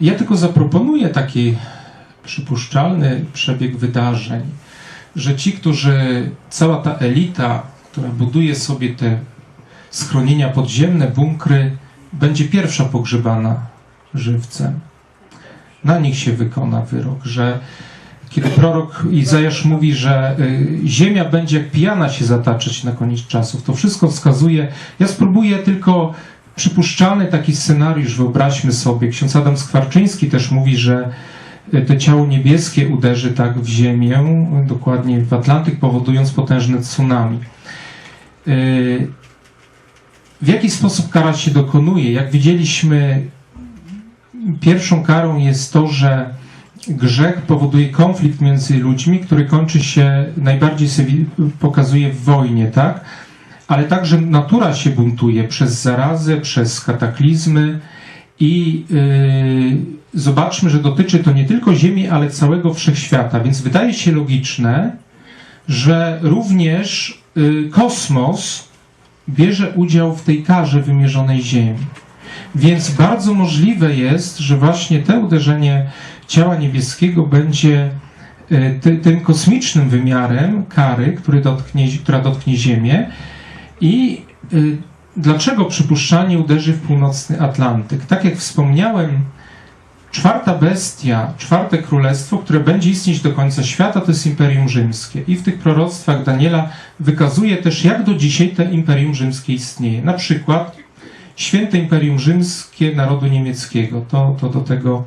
Ja tylko zaproponuję taki przypuszczalny przebieg wydarzeń, że ci, którzy, cała ta elita, która buduje sobie te schronienia podziemne, bunkry, będzie pierwsza pogrzebana żywcem. Na nich się wykona wyrok, że kiedy prorok Izajasz mówi, że y, ziemia będzie jak pijana się zataczać na koniec czasów, to wszystko wskazuje. Ja spróbuję tylko przypuszczalny taki scenariusz, wyobraźmy sobie. Ksiądz Adam Skwarczyński też mówi, że y, to ciało niebieskie uderzy tak w ziemię, dokładnie w Atlantyk, powodując potężne tsunami. Y, W jaki sposób kara się dokonuje? Jak widzieliśmy, pierwszą karą jest to, że grzech powoduje konflikt między ludźmi, który kończy się, najbardziej pokazuje w wojnie, tak? Ale także natura się buntuje przez zarazę, przez kataklizmy i yy, zobaczmy, że dotyczy to nie tylko Ziemi, ale całego wszechświata. Więc wydaje się logiczne, że również yy, kosmos bierze udział w tej karze wymierzonej Ziemi. Więc bardzo możliwe jest, że właśnie to uderzenie ciała niebieskiego będzie ty, tym kosmicznym wymiarem kary, który dotknie, która dotknie Ziemię. I y, dlaczego przypuszczalnie uderzy w północny Atlantyk? Tak jak wspomniałem, czwarta bestia, czwarte królestwo, które będzie istnieć do końca świata, to jest Imperium Rzymskie. I w tych proroctwach Daniela wykazuje też, jak do dzisiaj to Imperium Rzymskie istnieje. Na przykład Święte Imperium Rzymskie narodu niemieckiego. To, to do tego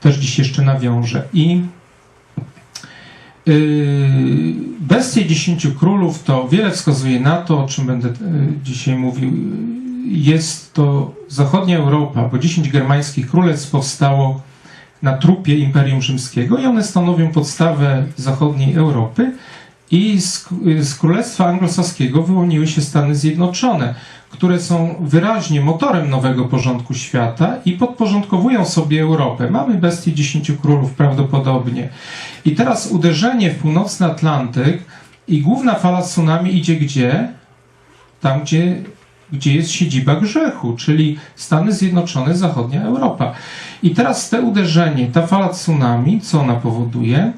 też dziś jeszcze nawiążę. I yy, bestie dziesięciu królów to wiele wskazuje na to, o czym będę yy, dzisiaj mówił. Jest to zachodnia Europa, bo dziesięć germańskich królestw powstało na trupie Imperium Rzymskiego i one stanowią podstawę zachodniej Europy. I z, z Królestwa Anglosaskiego wyłoniły się Stany Zjednoczone, które są wyraźnie motorem nowego porządku świata i podporządkowują sobie Europę. Mamy bestię dziesięciu królów prawdopodobnie. I teraz uderzenie w północny Atlantyk i główna fala tsunami idzie gdzie? Tam, gdzie, gdzie jest siedziba grzechu, czyli Stany Zjednoczone, zachodnia Europa. I teraz te uderzenie, ta fala tsunami, co ona powoduje?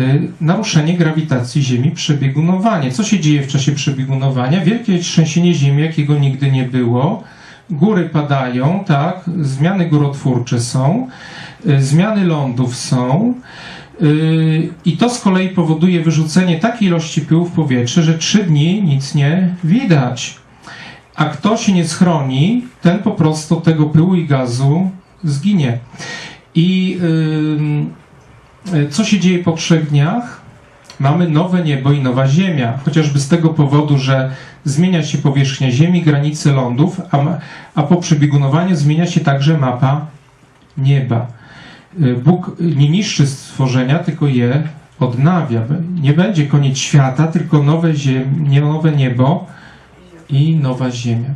Y, naruszenie grawitacji Ziemi, przebiegunowanie. Co się dzieje w czasie przebiegunowania? Wielkie trzęsienie Ziemi, jakiego nigdy nie było. Góry padają, tak, zmiany górotwórcze są, y, zmiany lądów są. y, I to z kolei powoduje wyrzucenie takiej ilości pyłu w powietrze, że trzy dni nic nie widać. A kto się nie schroni, ten po prostu tego pyłu i gazu zginie. I ym, co się dzieje po trzech dniach? Mamy nowe niebo i nowa ziemia. Chociażby z tego powodu, że zmienia się powierzchnia Ziemi, granice lądów, a, a po przebiegunowaniu zmienia się także mapa nieba. Y, Bóg nie niszczy stworzenia, tylko je odnawia. Nie będzie koniec świata, tylko nowe, ziem, nie nowe niebo i nowa ziemia.